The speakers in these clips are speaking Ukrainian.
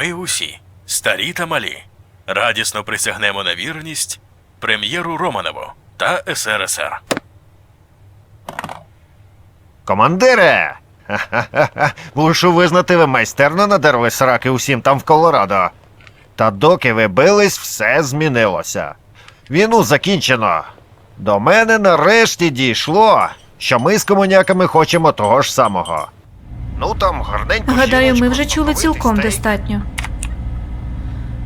Ми усі, старі та малі, радісно присягнемо на вірність прем'єру Романову та СРСР. Командире! Ха-ха-ха. Мушу визнати, ви майстерно надерли сраки усім там в Колорадо. Та доки ви бились, все змінилося. Війну закінчено. До мене нарешті дійшло, що ми з комуняками хочемо того ж самого. Ну там гарненько. Гадаю, ми вже чули цілком достатньо.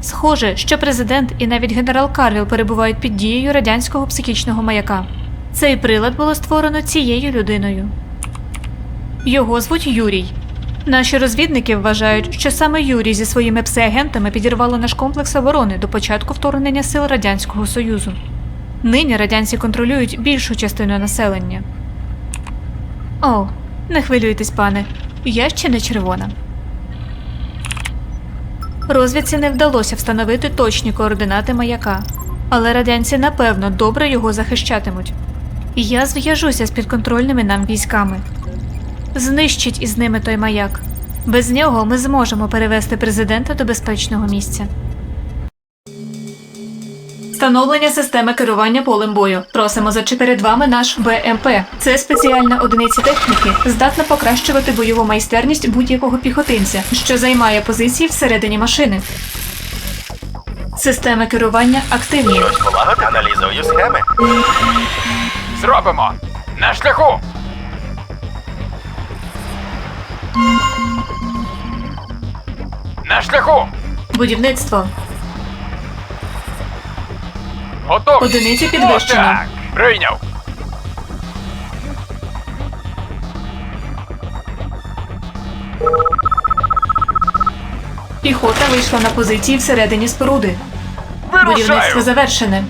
Схоже, що президент і навіть генерал Карвіл перебувають під дією радянського психічного маяка. Цей прилад було створено цією людиною. Його звуть Юрій. Наші розвідники вважають, що саме Юрій зі своїми псиагентами підірвало наш комплекс оборони до початку вторгнення сил Радянського Союзу. Нині радянці контролюють більшу частину населення. О, не хвилюйтесь, пане. Я ще не червона. Розвідці не вдалося встановити точні координати маяка, але радянці напевно добре його захищатимуть. Я зв'яжуся з підконтрольними нам військами. Знищить із ними той маяк. Без нього ми зможемо перевести президента до безпечного місця. Встановлення системи керування полем бою. Просимо зачи перед вами наш БМП. Це спеціальна одиниця техніки, здатна покращувати бойову майстерність будь-якого піхотинця, що займає позиції всередині машини. Системи керування активні. Розполагати аналізую схеми. Зробимо! На шляху! На шляху! Будівництво. Готові! Одиниця підвищено. Отак! Прийняв! Піхота вийшла на позиції всередині споруди. Будівництво завершене.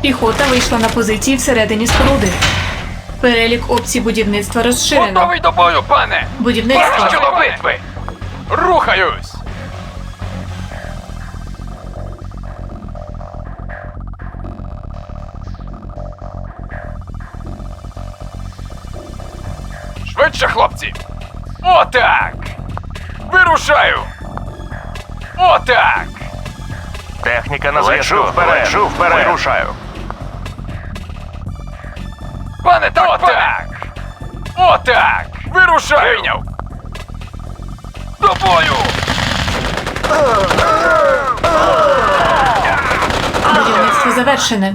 Піхота вийшла на позиції всередині споруди. Перелік опцій будівництва розширено. Готовий до бою, пане! Будівництво. Перші битви! Рухаюсь! Швидше, хлопці! Отак! Вирушаю! Отак! Техніка на зв'язку. вперед, Лечу вперед. Вирушаю. Пане, так, Отак! Отак! Вирушаю! Прийняв! До бою! Будівництво завершене.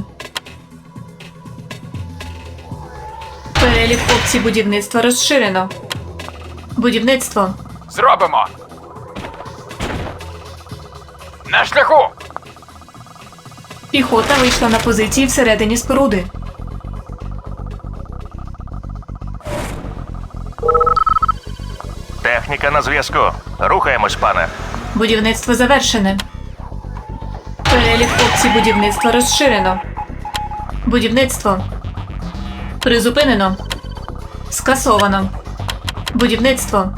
Перелік опцій будівництва розширено. Будівництво. Зробимо! На шляху! Піхота вийшла на позиції всередині споруди. Техніка на зв'язку. Рухаємось, пане. Будівництво завершене. Перелік опцій будівництва розширено. Будівництво. Призупинено. Скасовано. Будівництво.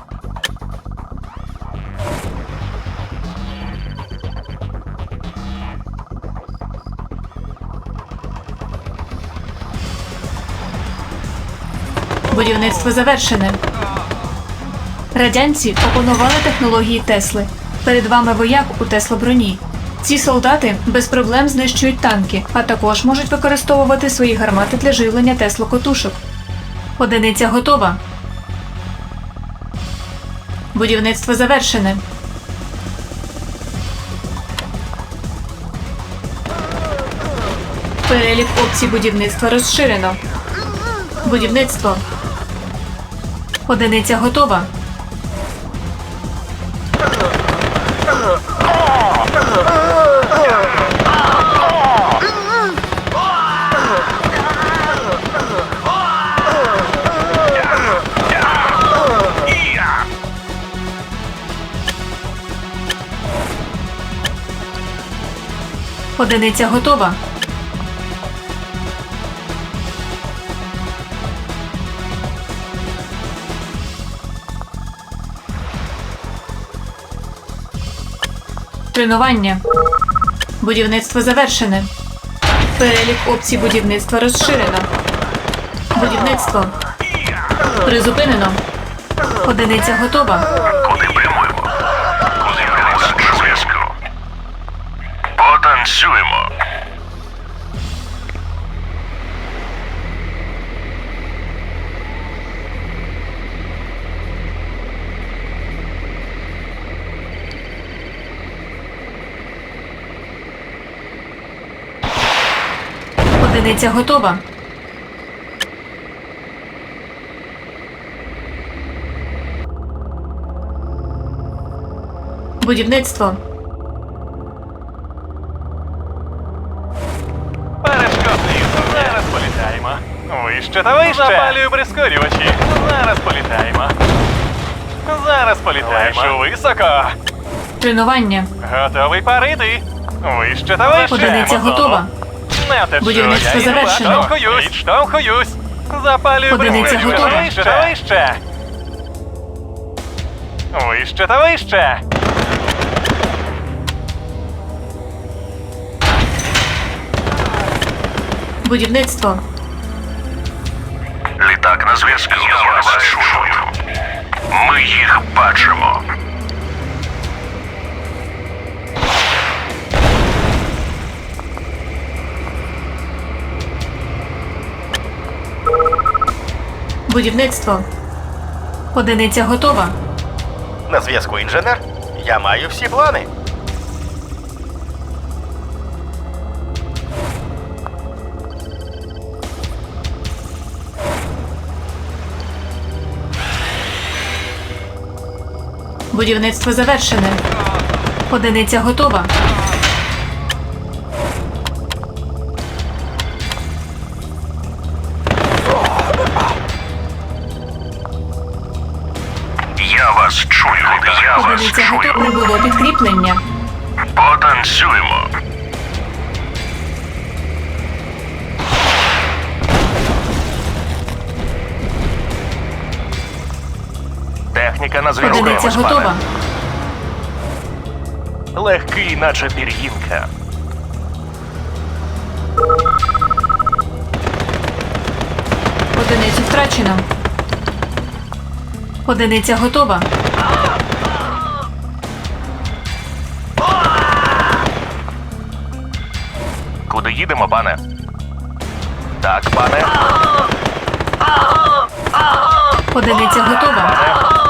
Будівництво завершене. Радянці опанували технології Тесли. Перед вами вояк у Теслоброні. Ці солдати без проблем знищують танки, а також можуть використовувати свої гармати для живлення Тесло-котушок. Одиниця готова. Будівництво завершене. Перелік опцій будівництва розширено. Будівництво. Одиниця готова. Одиниця готова. Тренування. Будівництво завершене. Перелік опцій будівництва розширено. Будівництво. Призупинено. Одиниця готова. Танцюємо. Одиниця готова. Будівництво. Вище та вище. Запалюю прискорювачі. Зараз політаємо. Зараз політаємо. Лечу високо. Тренування. Готовий парити. Вище та вище. Одиниця готова. Не втечу. Будівництво Я завершено. Відштовхуюсь. Відштовхуюсь. Запалюю Одиниця прискорювачі. готова. Вище та вище. Вище та вище. Будівництво. Літак на зв'язку. Я вас чую. Ми їх бачимо. Будівництво. Одиниця готова. На зв'язку інженер. Я маю всі плани. Будівництво завершене. Одиниця готова. На зв'язку. Одиниця готова. Легкий, наче пір'їнка. Одиницю втрачено. Одиниця готова. Куди їдемо, пане? Так, пане. Одиниця готова.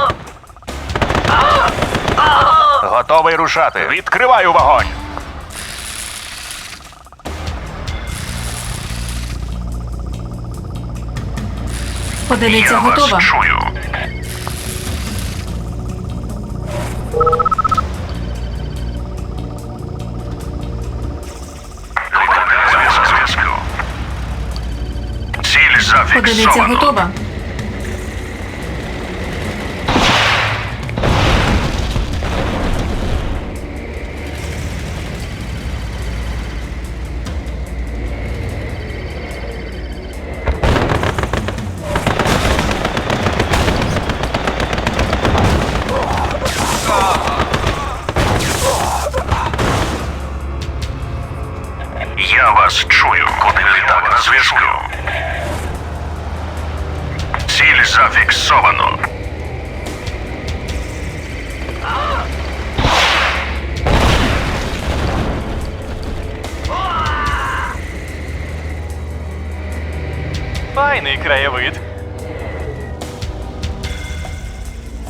Готовий рушати. Відкриваю вогонь. Одиниця готова. чую. Одиниця готова.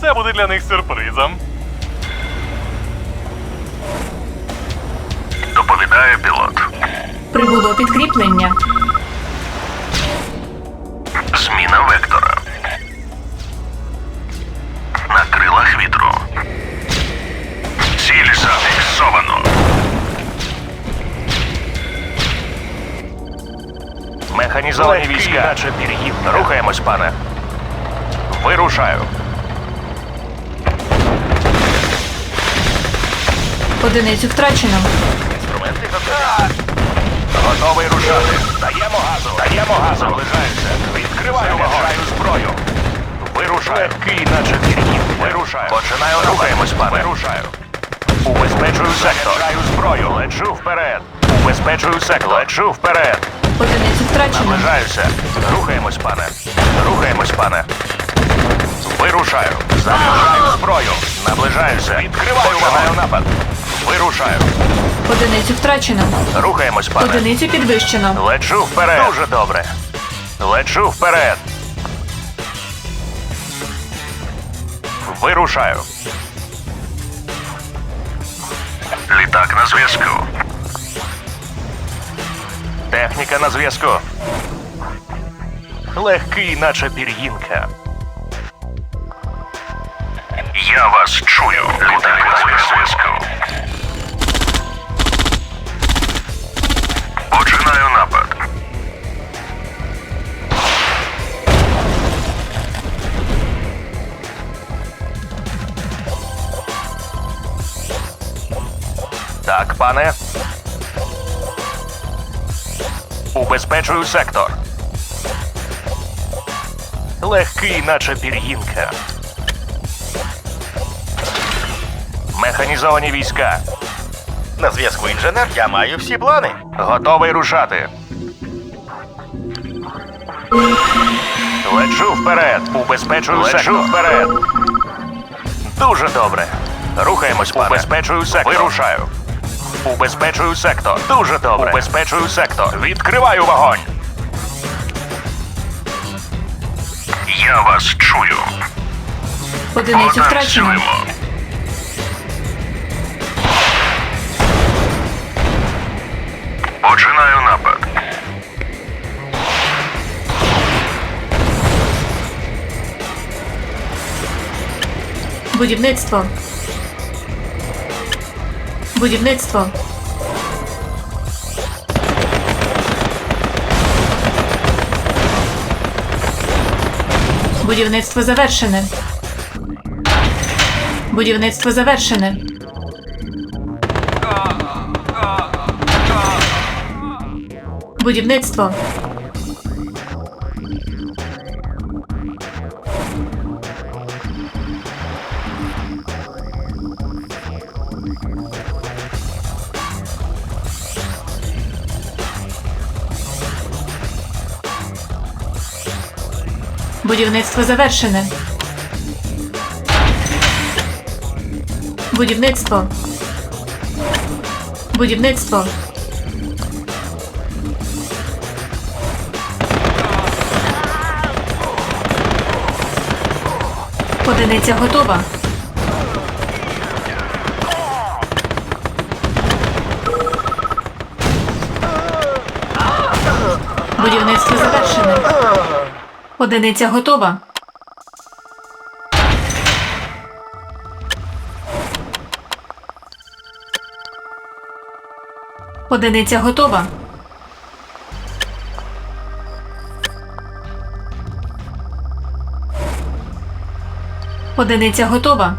Це буде для них сюрпризом. Доповідає пілот. Прибуло підкріплення. Зміна вектора. На крилах вітру. Ціль зафіксовано. Механізовані Легкий, війська. наче пір'їнка. Рухаємось, пане. Вирушаю. Одиницю втрачено. Інструменти готові. Готовий рушати. Даємо газу. Даємо газу. Наближаюся. Відкриваю вогонь. зброю. Вирушаю. Легкий, наче пір'їнка. Вирушаю. Починаю. Рухаємось, пане. Вирушаю. Убезпечую сектор. Заряджаю зброю. Лечу вперед. Убезпечую сектор. Лечу вперед. Одиницю втрачено. Наближаюся. Рухаємось, пане. Рухаємось, пане. Вирушаю. Заряджаю зброю. Наближаюся. Відкриваю Починаю напад. Вирушаю. Одиницю втрачено. Рухаємось, пане. Одиницю підвищено. Лечу вперед. Дуже добре. Лечу вперед. Вирушаю. Літак на зв'язку. Техніка на зв'язку. Легкий, наче пір'їнка. Я вас чую. Зв'язку. Починаю напад. Так, пане. Убезпечую сектор. Легкий, наче пір'їнка. Механізовані війська. На зв'язку інженер, я маю всі плани. Готовий рушати. Лечу вперед. Убезпечую Лечу сектор. вперед. Дуже добре. Рухаємось, пане. Убезпечую сектор. Вирушаю. Убезпечую сектор. Дуже добре. Убезпечую сектор. Відкриваю вогонь. Я вас чую. Одиницю втрачено. Будівництво. Будівництво. Будівництво завершене. Будівництво завершене. Будівництво. Будівництво завершене. Будівництво. Будівництво. Одиниця готова. Будівництво завершене. Одиниця готова. Одиниця готова. Одиниця готова.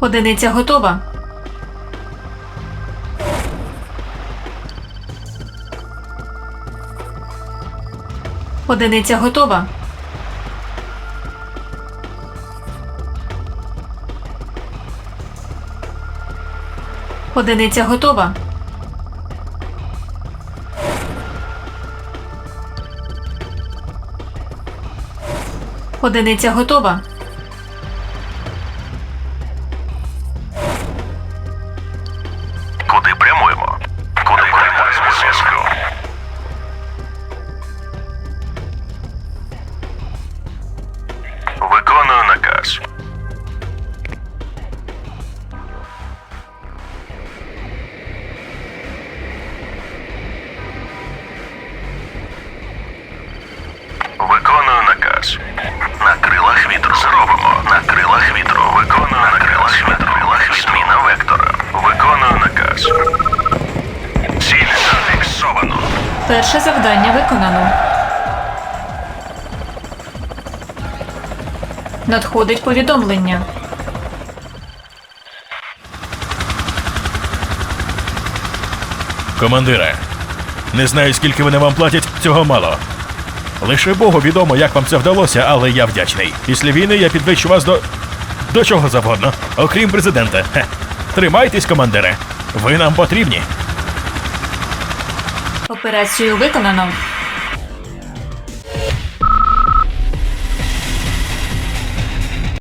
Одиниця готова. Одиниця готова. Одиниця готова. Одиниця готова. Виконую наказ. На крилах вітру. Зробимо. На крилах вітру. Виконую на крилах вітру. Зміна вектора. Виконую наказ. Ціль зафіксовано. Перше завдання виконано. Надходить повідомлення. Командире, не знаю, скільки вони вам платять, цього мало. Лише Богу відомо, як вам це вдалося, але я вдячний. Після війни я підвищу вас до. до чого завгодно, окрім президента. Хе. Тримайтесь, командире. Ви нам потрібні. Операцію виконано.